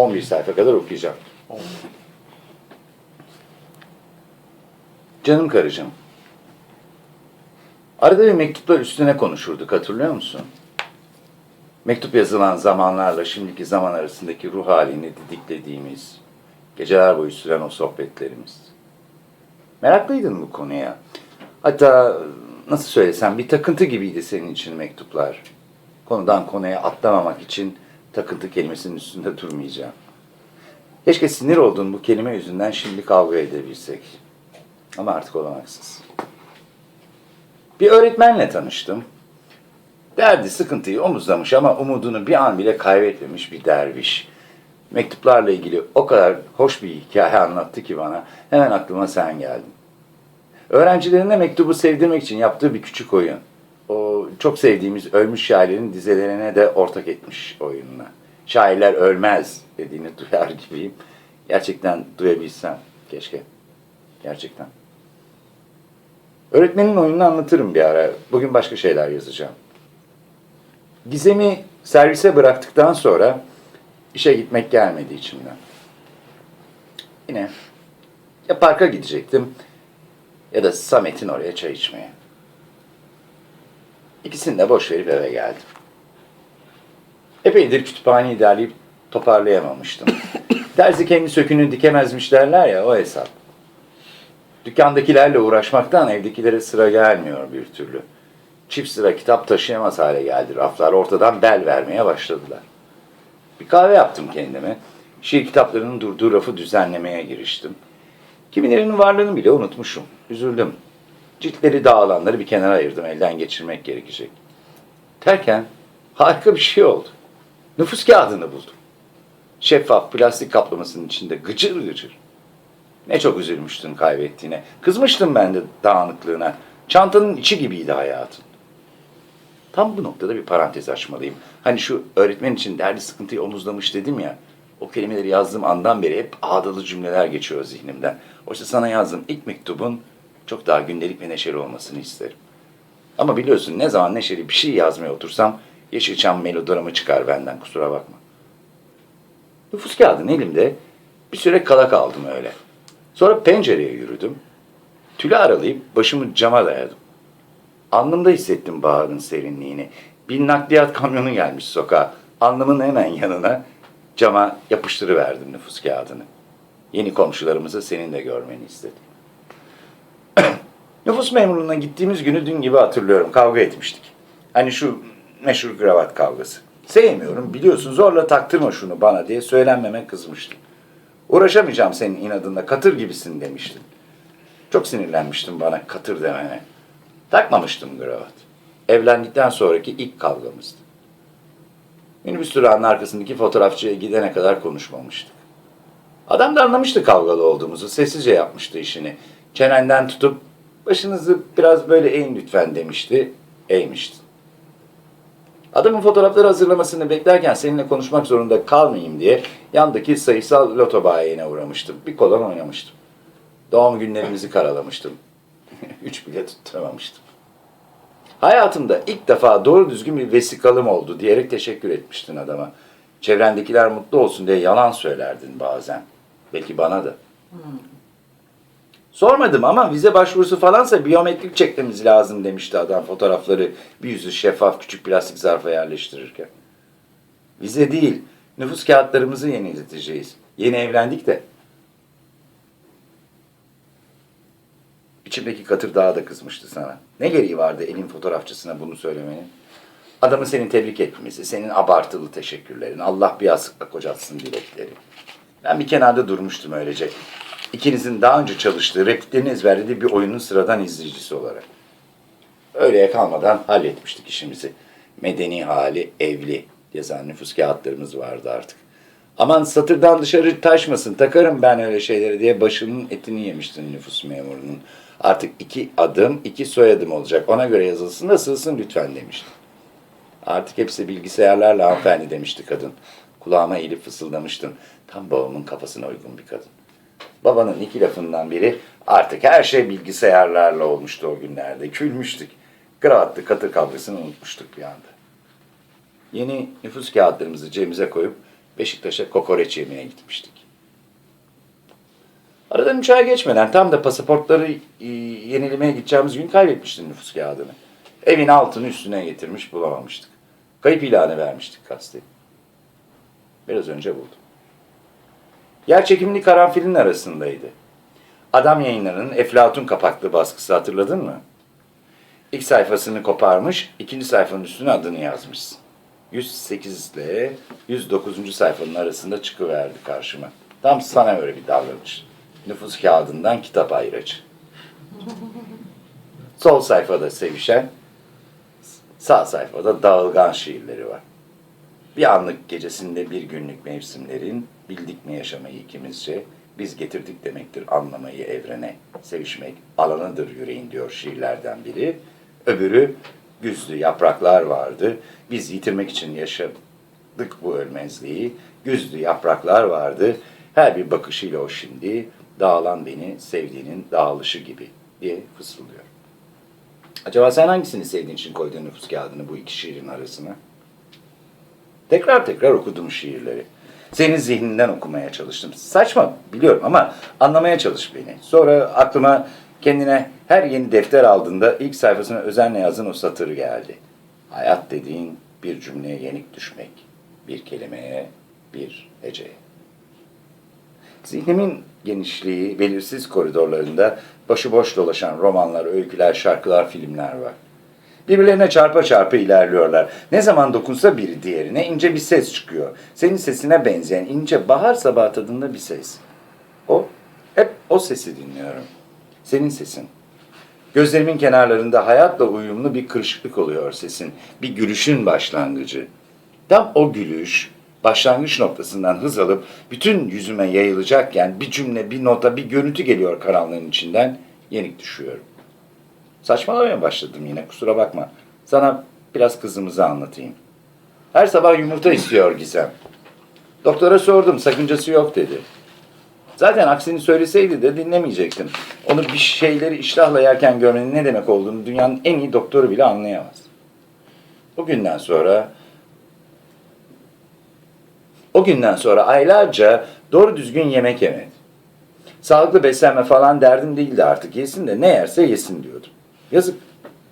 11 sayfa kadar okuyacağım. Canım karıcığım. Arada bir mektuplar üstüne konuşurduk hatırlıyor musun? Mektup yazılan zamanlarla şimdiki zaman arasındaki ruh halini didiklediğimiz, geceler boyu süren o sohbetlerimiz. Meraklıydın bu konuya. Hatta nasıl söylesem bir takıntı gibiydi senin için mektuplar. Konudan konuya atlamamak için takıntı kelimesinin üstünde durmayacağım. Keşke sinir olduğun bu kelime yüzünden şimdi kavga edebilsek. Ama artık olamaksız. Bir öğretmenle tanıştım. Derdi, sıkıntıyı omuzlamış ama umudunu bir an bile kaybetmemiş bir derviş. Mektuplarla ilgili o kadar hoş bir hikaye anlattı ki bana hemen aklıma sen geldin. Öğrencilerine mektubu sevdirmek için yaptığı bir küçük oyun. O çok sevdiğimiz ölmüş şairlerin dizelerine de ortak etmiş oyununa. Şairler ölmez dediğini duyar gibiyim. Gerçekten duyabilsem keşke. Gerçekten. Öğretmenin oyununu anlatırım bir ara. Bugün başka şeyler yazacağım. Gizem'i servise bıraktıktan sonra işe gitmek gelmedi içimden. Yine ya parka gidecektim ya da Samet'in oraya çay içmeye. İkisini de boş verip eve geldim. Epeydir kütüphaneyi derleyip toparlayamamıştım. Terzi kendi sökünü dikemezmiş derler ya o hesap. Dükkandakilerle uğraşmaktan evdekilere sıra gelmiyor bir türlü. Çift sıra kitap taşıyamaz hale geldi. Raflar ortadan bel vermeye başladılar. Bir kahve yaptım kendime. Şiir kitaplarının durduğu rafı düzenlemeye giriştim. Kimilerinin varlığını bile unutmuşum. Üzüldüm. Ciltleri dağılanları bir kenara ayırdım. Elden geçirmek gerekecek. Derken harika bir şey oldu. Nüfus kağıdını buldum. Şeffaf plastik kaplamasının içinde gıcır gıcır. Ne çok üzülmüştün kaybettiğine. Kızmıştım ben de dağınıklığına. Çantanın içi gibiydi hayatın. Tam bu noktada bir parantez açmalıyım. Hani şu öğretmen için derdi sıkıntıyı omuzlamış dedim ya. O kelimeleri yazdığım andan beri hep ağdalı cümleler geçiyor zihnimden. Oysa sana yazdığım ilk mektubun çok daha gündelik ve neşeli olmasını isterim. Ama biliyorsun ne zaman neşeli bir şey yazmaya otursam Yeşilçam melodramı çıkar benden kusura bakma. Nüfus kağıdın elimde bir süre kala kaldım öyle. Sonra pencereye yürüdüm. Tülü aralayıp başımı cama dayadım. Alnımda hissettim baharın serinliğini. Bir nakliyat kamyonu gelmiş sokağa. Alnımın hemen yanına cama yapıştırıverdim nüfus kağıdını. Yeni komşularımızı senin de görmeni istedim. Nüfus memurluğuna gittiğimiz günü dün gibi hatırlıyorum. Kavga etmiştik. Hani şu meşhur kravat kavgası. Sevmiyorum biliyorsun zorla taktırma şunu bana diye söylenmeme kızmıştım. Uğraşamayacağım senin inadında katır gibisin demiştin. Çok sinirlenmiştim bana katır demene. Takmamıştım kravat. Evlendikten sonraki ilk kavgamızdı. Minibüs durağının arkasındaki fotoğrafçıya gidene kadar konuşmamıştık. Adam da anlamıştı kavgalı olduğumuzu. Sessizce yapmıştı işini. Çenenden tutup başınızı biraz böyle eğin lütfen demişti. Eğmiştin. Adamın fotoğrafları hazırlamasını beklerken seninle konuşmak zorunda kalmayayım diye yandaki sayısal loto bayine uğramıştım. Bir kolon oynamıştım. Doğum günlerimizi karalamıştım. Üç bile tutturamamıştım. Hayatımda ilk defa doğru düzgün bir vesikalım oldu diyerek teşekkür etmiştin adama. Çevrendekiler mutlu olsun diye yalan söylerdin bazen. Belki bana da. Sormadım ama vize başvurusu falansa biyometrik çekmemiz lazım demişti adam fotoğrafları bir yüzü şeffaf küçük plastik zarfa yerleştirirken. Vize değil, nüfus kağıtlarımızı yenileteceğiz. Yeni evlendik de. İçimdeki katır daha da kızmıştı sana. Ne gereği vardı elin fotoğrafçısına bunu söylemenin? Adamı senin tebrik etmesi, senin abartılı teşekkürlerin, Allah bir yastıkla kocatsın dilekleri. Ben bir kenarda durmuştum öylece. İkinizin daha önce çalıştığı, repliklerini ezberlediği bir oyunun sıradan izleyicisi olarak. Öyleye kalmadan halletmiştik işimizi. Medeni hali, evli yazan nüfus kağıtlarımız vardı artık. Aman satırdan dışarı taşmasın, takarım ben öyle şeyleri diye başının etini yemiştin nüfus memurunun. Artık iki adım, iki soyadım olacak. Ona göre yazılsın da lütfen demiştim. Artık hepsi bilgisayarlarla hanımefendi demişti kadın. Kulağıma eğilip fısıldamıştım. Tam babamın kafasına uygun bir kadın. Babanın iki lafından biri artık her şey bilgisayarlarla olmuştu o günlerde. Külmüştük. Kravatlı katır kavgasını unutmuştuk bir anda. Yeni nüfus kağıtlarımızı cebimize koyup Beşiktaş'a kokoreç yemeye gitmiştik. Aradan üç ay geçmeden tam da pasaportları e, yenilemeye gideceğimiz gün kaybetmiştim nüfus kağıdını. Evin altını üstüne getirmiş bulamamıştık. Kayıp ilanı vermiştik gazeteye. Biraz önce buldum. Yer çekimli karanfilin arasındaydı. Adam yayınlarının Eflatun kapaklı baskısı hatırladın mı? İlk sayfasını koparmış, ikinci sayfanın üstüne adını yazmışsın. 108 ile 109. sayfanın arasında çıkıverdi karşıma. Tam sana öyle bir davranış. Nüfus kağıdından kitap ayracı. Sol sayfada sevişen, sağ sayfada dağılgan şiirleri var. Bir anlık gecesinde bir günlük mevsimlerin bildik mi yaşamayı ikimizce biz getirdik demektir anlamayı evrene. Sevişmek alanıdır yüreğin diyor şiirlerden biri. Öbürü güzlü yapraklar vardı. Biz yitirmek için yaşadık bu ölmezliği. Güzlü yapraklar vardı. Her bir bakışıyla o şimdi dağılan beni sevdiğinin dağılışı gibi diye fısıldıyor. Acaba sen hangisini sevdiğin için koydun nüfus kağıdını bu iki şiirin arasına? Tekrar tekrar okudum şiirleri. Senin zihninden okumaya çalıştım. Saçma biliyorum ama anlamaya çalış beni. Sonra aklıma kendine her yeni defter aldığında ilk sayfasına özenle yazın o satır geldi. Hayat dediğin bir cümleye yenik düşmek. Bir kelimeye, bir heceye. Zihnimin genişliği, belirsiz koridorlarında başıboş dolaşan romanlar, öyküler, şarkılar, filmler var. Birbirlerine çarpa çarpa ilerliyorlar. Ne zaman dokunsa biri diğerine ince bir ses çıkıyor. Senin sesine benzeyen ince bahar sabah tadında bir ses. O, hep o sesi dinliyorum. Senin sesin. Gözlerimin kenarlarında hayatla uyumlu bir kırışıklık oluyor sesin. Bir gülüşün başlangıcı. Tam o gülüş başlangıç noktasından hız alıp bütün yüzüme yayılacakken bir cümle, bir nota, bir görüntü geliyor karanlığın içinden. Yenik düşüyorum. Saçmalamaya başladım yine kusura bakma. Sana biraz kızımızı anlatayım. Her sabah yumurta istiyor Gizem. Doktora sordum sakıncası yok dedi. Zaten aksini söyleseydi de dinlemeyecektim. Onu bir şeyleri iştahla yerken görmenin ne demek olduğunu dünyanın en iyi doktoru bile anlayamaz. O günden sonra o günden sonra aylarca doğru düzgün yemek yemedi. Sağlıklı beslenme falan derdim değildi artık. Yesin de ne yerse yesin diyordum. Yazık.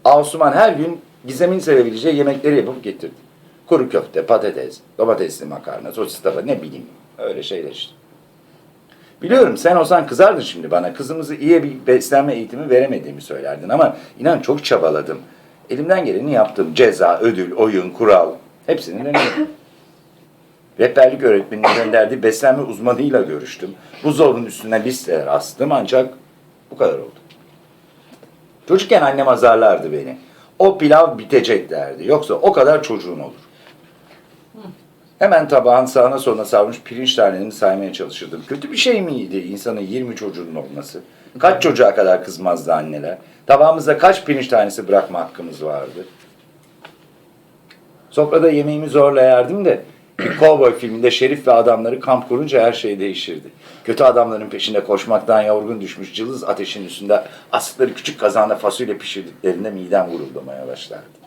Asuman her gün Gizem'in sevebileceği yemekleri yapıp getirdi. Kuru köfte, patates, domatesli makarna, sosis tava ne bileyim. Öyle şeyler işte. Biliyorum sen olsan kızardın şimdi bana. Kızımızı iyi bir beslenme eğitimi veremediğimi söylerdin ama inan çok çabaladım. Elimden geleni yaptım. Ceza, ödül, oyun, kural hepsini denedim. Rehberlik öğretmeninin gönderdiği beslenme uzmanıyla görüştüm. Buzdolabının üstüne listeler astım ancak bu kadar oldu. Çocukken annem azarlardı beni. O pilav bitecek derdi. Yoksa o kadar çocuğun olur. Hemen tabağın sağına soluna sarmış pirinç tanelerini saymaya çalışırdım. Kötü bir şey miydi insanın 20 çocuğunun olması? Kaç çocuğa kadar kızmazdı anneler? Tabağımızda kaç pirinç tanesi bırakma hakkımız vardı? Sofrada yemeğimi zorla yerdim de bir kovboy filminde şerif ve adamları kamp kurunca her şey değişirdi. Kötü adamların peşinde koşmaktan yorgun düşmüş cılız ateşin üstünde asıkları küçük kazanda fasulye pişirdiklerinde midem guruldamaya başlardı.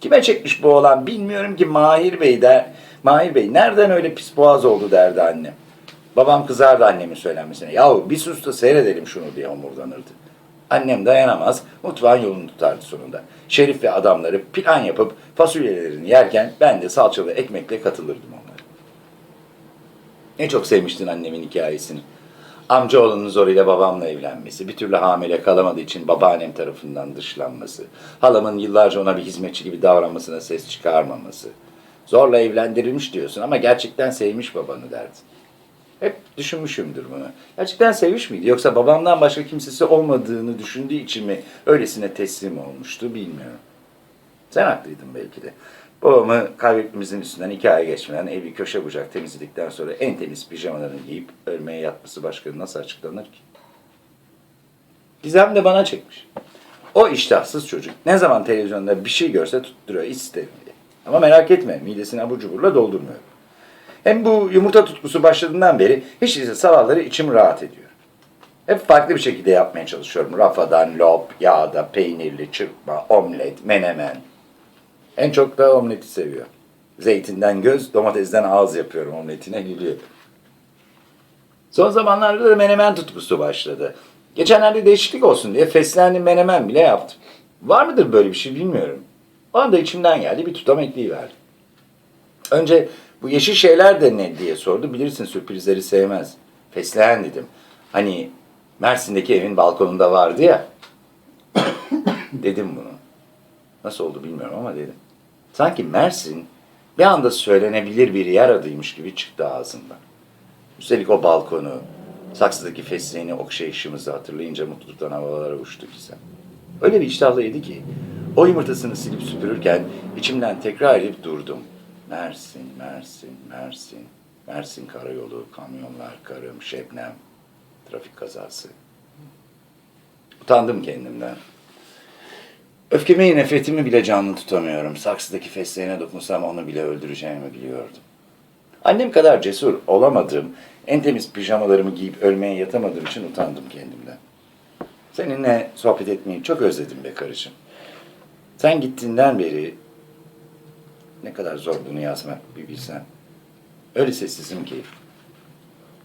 Kime çekmiş bu olan bilmiyorum ki Mahir Bey der. Mahir Bey nereden öyle pis boğaz oldu derdi annem. Babam kızardı annemin söylenmesine. Yahu bir sus seyredelim şunu diye omurdanırdı. Annem dayanamaz, mutfağın yolunu tutardı sonunda. Şerif ve adamları plan yapıp fasulyelerini yerken ben de salçalı ekmekle katılırdım onlara. Ne çok sevmiştin annemin hikayesini. Amcaoğlunun zoruyla babamla evlenmesi, bir türlü hamile kalamadığı için babaannem tarafından dışlanması, halamın yıllarca ona bir hizmetçi gibi davranmasına ses çıkarmaması. Zorla evlendirilmiş diyorsun ama gerçekten sevmiş babanı derdin. Hep düşünmüşümdür bunu. Gerçekten sevmiş miydi? Yoksa babamdan başka kimsesi olmadığını düşündüğü için mi öylesine teslim olmuştu bilmiyorum. Sen haklıydın belki de. Babamı kaybetmemizin üstünden iki ay geçmeden evi köşe bucak temizledikten sonra en temiz pijamalarını giyip ölmeye yatması başka nasıl açıklanır ki? Gizem de bana çekmiş. O iştahsız çocuk ne zaman televizyonda bir şey görse tutturuyor isterim diye. Ama merak etme midesini abur cuburla doldurmuyor. Hem bu yumurta tutkusu başladığından beri hiç değilse sabahları içim rahat ediyor. Hep farklı bir şekilde yapmaya çalışıyorum. Rafadan, lob, yağda, peynirli, çırpma, omlet, menemen. En çok da omleti seviyor. Zeytinden göz, domatesden ağız yapıyorum omletine gülüyor. Son zamanlarda da menemen tutkusu başladı. Geçenlerde değişiklik olsun diye fesleğenli menemen bile yaptım. Var mıdır böyle bir şey bilmiyorum. O anda içimden geldi bir tutam ekleyiverdim. Önce bu yeşil şeyler de ne diye sordu. Bilirsin sürprizleri sevmez. Fesleğen dedim. Hani Mersin'deki evin balkonunda vardı ya. dedim bunu. Nasıl oldu bilmiyorum ama dedim. Sanki Mersin bir anda söylenebilir bir yer adıymış gibi çıktı ağzımdan. Üstelik o balkonu, saksıdaki fesleğeni okşayışımızı hatırlayınca mutluluktan havalara uçtu gizem. Öyle bir iştahlıydı ki o yumurtasını silip süpürürken içimden tekrar edip durdum. Mersin, Mersin, Mersin, Mersin karayolu, kamyonlar, karım, şebnem, trafik kazası. Utandım kendimden. Öfkemi, nefretimi bile canlı tutamıyorum. Saksıdaki fesleğene dokunsam onu bile öldüreceğimi biliyordum. Annem kadar cesur olamadığım, en temiz pijamalarımı giyip ölmeye yatamadığım için utandım kendimden. Seninle sohbet etmeyi çok özledim be karıcığım. Sen gittiğinden beri ne kadar zor bunu yazmak bir bilsen. Öyle sessizim ki.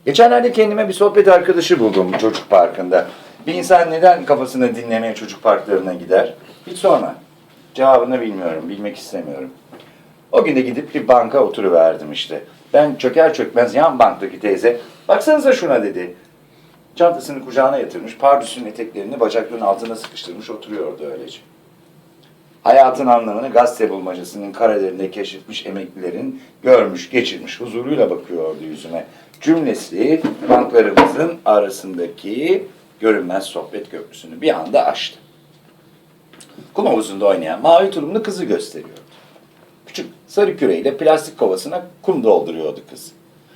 Geçenlerde kendime bir sohbet arkadaşı buldum çocuk parkında. Bir insan neden kafasını dinlemeye çocuk parklarına gider? Hiç sorma. Cevabını bilmiyorum, bilmek istemiyorum. O gün de gidip bir banka oturuverdim işte. Ben çöker çökmez yan banktaki teyze, baksanıza şuna dedi. Çantasını kucağına yatırmış, pardüsünün eteklerini bacaklarının altına sıkıştırmış oturuyordu öylece. Hayatın anlamını gazete bulmacasının karelerinde keşfetmiş emeklilerin görmüş, geçirmiş huzuruyla bakıyordu yüzüme. Cümlesi banklarımızın arasındaki görünmez sohbet köprüsünü bir anda aştı. Kum havuzunda oynayan mavi tulumlu kızı gösteriyordu. Küçük sarı küreyle plastik kovasına kum dolduruyordu kız.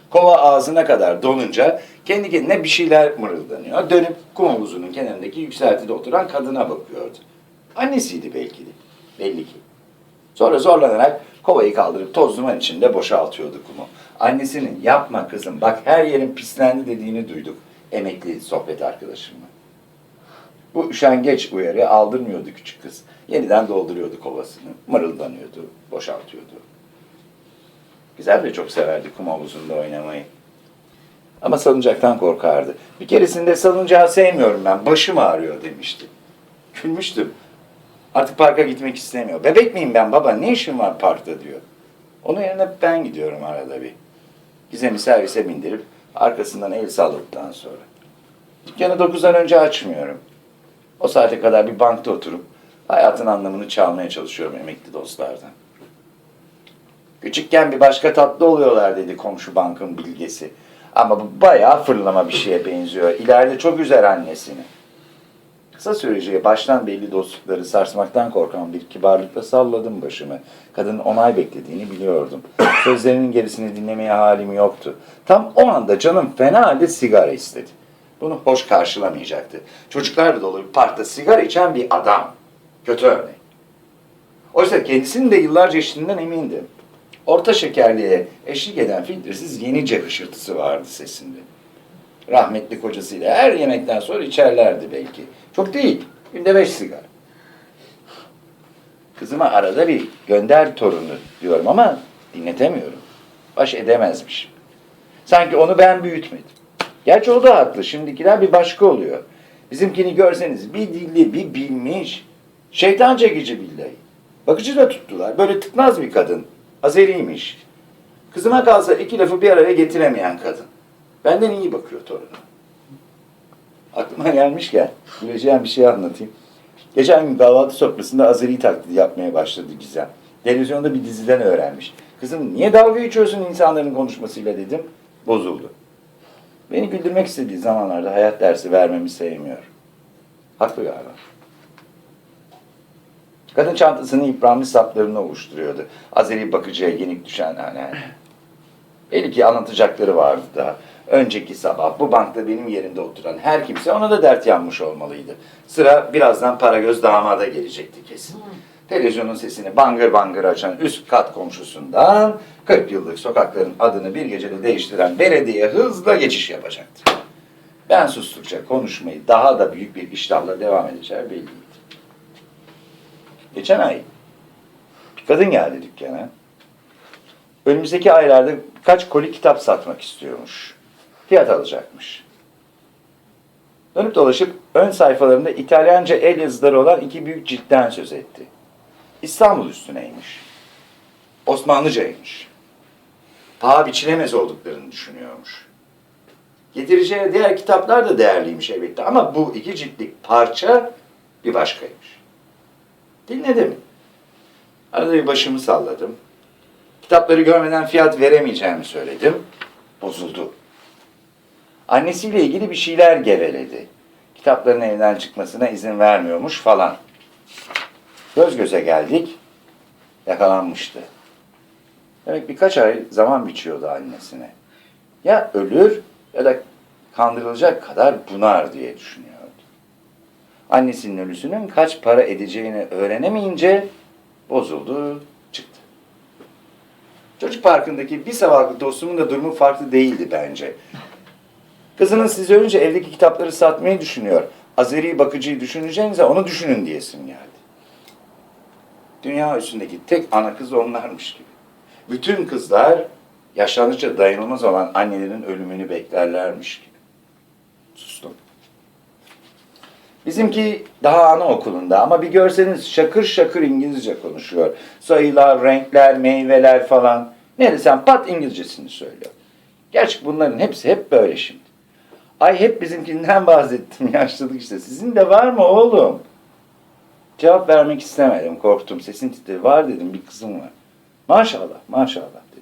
Kova ağzına kadar dolunca kendi kendine bir şeyler mırıldanıyor. Dönüp kum havuzunun kenarındaki yükseltide oturan kadına bakıyordu. Annesiydi belki de. Belli ki. Sonra zorlanarak kovayı kaldırıp toz duman içinde boşaltıyordu kumu. Annesinin yapma kızım bak her yerin pislendi dediğini duyduk. Emekli sohbet arkadaşımla. Bu üşengeç uyarı aldırmıyordu küçük kız. Yeniden dolduruyordu kovasını. Mırıldanıyordu, boşaltıyordu. Güzel de çok severdi kum havuzunda oynamayı. Ama salıncaktan korkardı. Bir keresinde salıncağı sevmiyorum ben, başım ağrıyor demişti. Gülmüştüm. Artık parka gitmek istemiyor. Bebek miyim ben baba, ne işim var parkta diyor. Onun yerine ben gidiyorum arada bir. Gizem'i servise bindirip arkasından el salladıktan sonra. Dükkanı 9'dan önce açmıyorum. O saate kadar bir bankta oturup hayatın anlamını çalmaya çalışıyorum emekli dostlardan. Küçükken bir başka tatlı oluyorlar dedi komşu bankın bilgesi. Ama bu bayağı fırlama bir şeye benziyor. İleride çok üzer annesini. Kısa süreceği baştan belli dostlukları sarsmaktan korkan bir kibarlıkla salladım başımı. Kadının onay beklediğini biliyordum. Sözlerinin gerisini dinlemeye halim yoktu. Tam o anda canım fena halde sigara istedi. Bunu hoş karşılamayacaktı. Çocuklarla dolu bir parkta sigara içen bir adam. Kötü örnek. Oysa kendisinin de yıllarca içtiğinden emindim. Orta şekerliğe eşlik eden filtresiz yenice hışırtısı vardı sesinde. Rahmetli kocasıyla her yemekten sonra içerlerdi belki. Çok değil, günde beş sigara. Kızıma arada bir gönder torunu diyorum ama dinletemiyorum. Baş edemezmiş. Sanki onu ben büyütmedim. Gerçi o da haklı. Şimdikiler bir başka oluyor. Bizimkini görseniz bir dilli, bir bilmiş. Şeytan çekici billahi. Bakıcı da tuttular. Böyle tıknaz bir kadın. Azeriymiş. Kızıma kalsa iki lafı bir araya getiremeyen kadın. Benden iyi bakıyor torunu. Aklıma gelmişken güleceğim bir şey anlatayım. Geçen gün kahvaltı sofrasında Azeri taklidi yapmaya başladı Gizem. Televizyonda bir diziden öğrenmiş. Kızım niye dalga geçiyorsun insanların konuşmasıyla dedim. Bozuldu. Beni güldürmek istediği zamanlarda hayat dersi vermemi sevmiyor. Haklı galiba. Kadın çantasını yıpranmış saplarını ovuşturuyordu. Azeri bakıcıya yenik düşen hani. Belli ki anlatacakları vardı daha. Önceki sabah bu bankta benim yerimde oturan her kimse ona da dert yanmış olmalıydı. Sıra birazdan Paragöz damada gelecekti kesin. Televizyonun sesini bangır bangır açan üst kat komşusundan 40 yıllık sokakların adını bir gecede değiştiren belediye hızla geçiş yapacaktı. Ben sustukça konuşmayı daha da büyük bir iştahla devam edeceği belliydi. Geçen ay bir kadın geldi dükkana. önümüzdeki aylarda birkaç koli kitap satmak istiyormuş. Fiyat alacakmış. Dönüp dolaşıp ön sayfalarında İtalyanca el yazıları olan iki büyük ciltten söz etti. İstanbul üstüneymiş. Osmanlıcaymış. Paha biçilemez olduklarını düşünüyormuş. Getireceği diğer kitaplar da değerliymiş elbette ama bu iki ciltlik parça bir başkaymış. Dinledim. Arada bir başımı salladım. Kitapları görmeden fiyat veremeyeceğimi söyledim. Bozuldu. Annesiyle ilgili bir şeyler geveledi. Kitapların evden çıkmasına izin vermiyormuş falan. Göz göze geldik. Yakalanmıştı. Demek birkaç ay zaman biçiyordu annesine. Ya ölür ya da kandırılacak kadar bunar diye düşünüyordu. Annesinin ölüsünün kaç para edeceğini öğrenemeyince bozuldu, çıktı. Çocuk parkındaki bir sabahlık dostumun da durumu farklı değildi bence. Kızının sizi ölünce evdeki kitapları satmayı düşünüyor. Azeri bakıcıyı düşüneceğinize onu düşünün diyesim geldi. Dünya üstündeki tek ana kız onlarmış gibi. Bütün kızlar yaşlandıkça dayanılmaz olan annelerin ölümünü beklerlermiş gibi. Sustum. Bizimki daha anaokulunda ama bir görseniz şakır şakır İngilizce konuşuyor. Sayılar, renkler, meyveler falan. Ne desem pat İngilizcesini söylüyor. Gerçi bunların hepsi hep böyle şimdi. Ay hep bizimkinden bahsettim yaşlılık işte. Sizin de var mı oğlum? Cevap vermek istemedim, korktum. Sesin titredi. Var dedim, bir kızım var. Maşallah, maşallah dedi.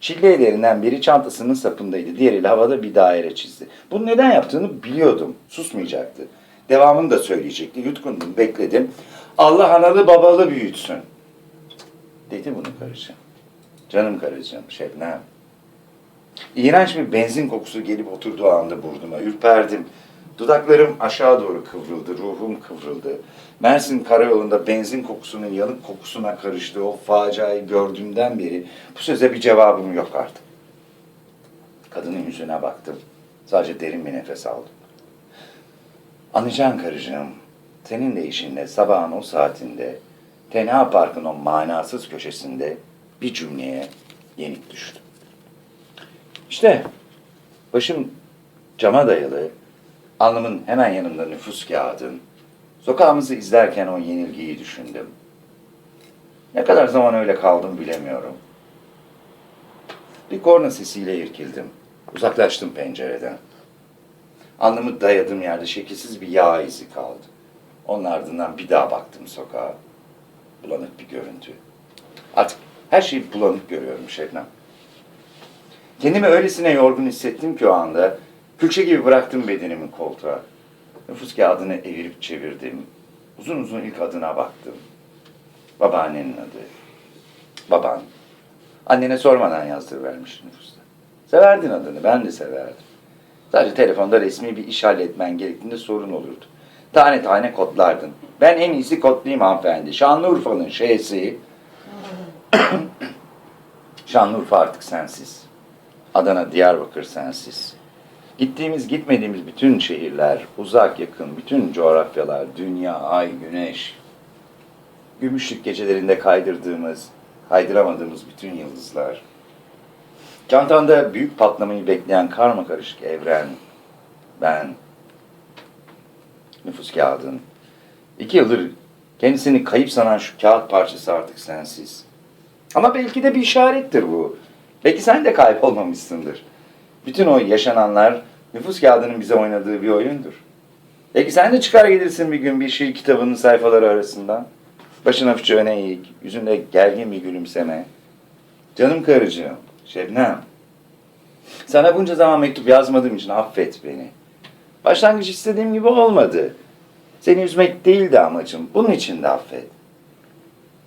Çilli ellerinden biri çantasının sapındaydı. Diğeriyle havada bir daire çizdi. Bunu neden yaptığını biliyordum. Susmayacaktı. Devamını da söyleyecekti. Yutkundum, bekledim. Allah analı babalı büyütsün. Dedi bunu karıcığım. Canım karıcığım, Şebnem. İğrenç bir benzin kokusu gelip oturduğu anda burnuma. Ürperdim. Dudaklarım aşağı doğru kıvrıldı, ruhum kıvrıldı. Mersin karayolunda benzin kokusunun yanık kokusuna karıştığı o faciayı gördüğümden beri bu söze bir cevabım yok artık. Kadının yüzüne baktım. Sadece derin bir nefes aldım. Anlayacaksın karıcığım, senin de işinle sabahın o saatinde, Tenha Park'ın o manasız köşesinde bir cümleye yenik düştüm. İşte başım cama dayalı, alnımın hemen yanında nüfus kağıdın, sokağımızı izlerken o yenilgiyi düşündüm. Ne kadar zaman öyle kaldım bilemiyorum. Bir korna sesiyle irkildim. Uzaklaştım pencereden. Alnımı dayadığım yerde şekilsiz bir yağ izi kaldı. Onun ardından bir daha baktım sokağa. Bulanık bir görüntü. Artık her şeyi bulanık görüyorum Şebnem. Kendimi öylesine yorgun hissettim ki o anda külçe gibi bıraktım bedenimi koltuğa. Nüfus kağıdını evirip çevirdim. Uzun uzun ilk adına baktım. Babaannenin adı. Baban. Annene sormadan yazdırıvermiş nüfusta. Severdin adını, ben de severdim. Sadece telefonda resmi bir iş halletmen gerektiğinde sorun olurdu. Tane tane kodlardın. Ben en iyisi kodlayayım hanımefendi. Şanlıurfa'nın şeysi. Şanlıurfa artık sensiz. Adana, Diyarbakır sensiz. Gittiğimiz, gitmediğimiz bütün şehirler, uzak yakın, bütün coğrafyalar, dünya, ay, güneş, gümüşlük gecelerinde kaydırdığımız, kaydıramadığımız bütün yıldızlar. Çantanda büyük patlamayı bekleyen karma karışık evren, ben, nüfus kağıdın. İki yıldır kendisini kayıp sanan şu kağıt parçası artık sensiz. Ama belki de bir işarettir bu. Belki sen de kaybolmamışsındır. Bütün o yaşananlar nüfus kağıdının bize oynadığı bir oyundur. Belki sen de çıkar gelirsin bir gün bir şiir kitabının sayfaları arasından. Başın hafifçe öne eğik, yüzünde gergin bir gülümseme. Canım karıcığım, Şebnem. Sana bunca zaman mektup yazmadığım için affet beni. Başlangıç istediğim gibi olmadı. Seni üzmek değildi amacım. Bunun için de affet.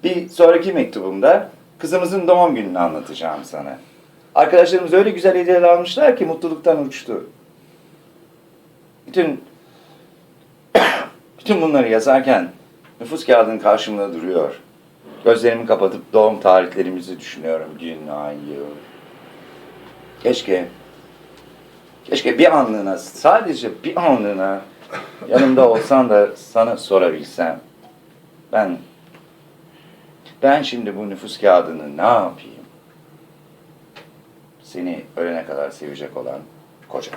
Bir sonraki mektubumda kızımızın doğum gününü anlatacağım sana. Arkadaşlarımız öyle güzel hediyeler almışlar ki mutluluktan uçtu. Bütün bütün bunları yazarken nüfus kağıdının karşımda duruyor. Gözlerimi kapatıp doğum tarihlerimizi düşünüyorum. Gün, ay, yıl. Keşke keşke bir anlığına, sadece bir anlığına yanımda olsan da sana sorabilsem. Ben ben şimdi bu nüfus kağıdını ne yapayım? Seni ölene kadar sevecek olan koca.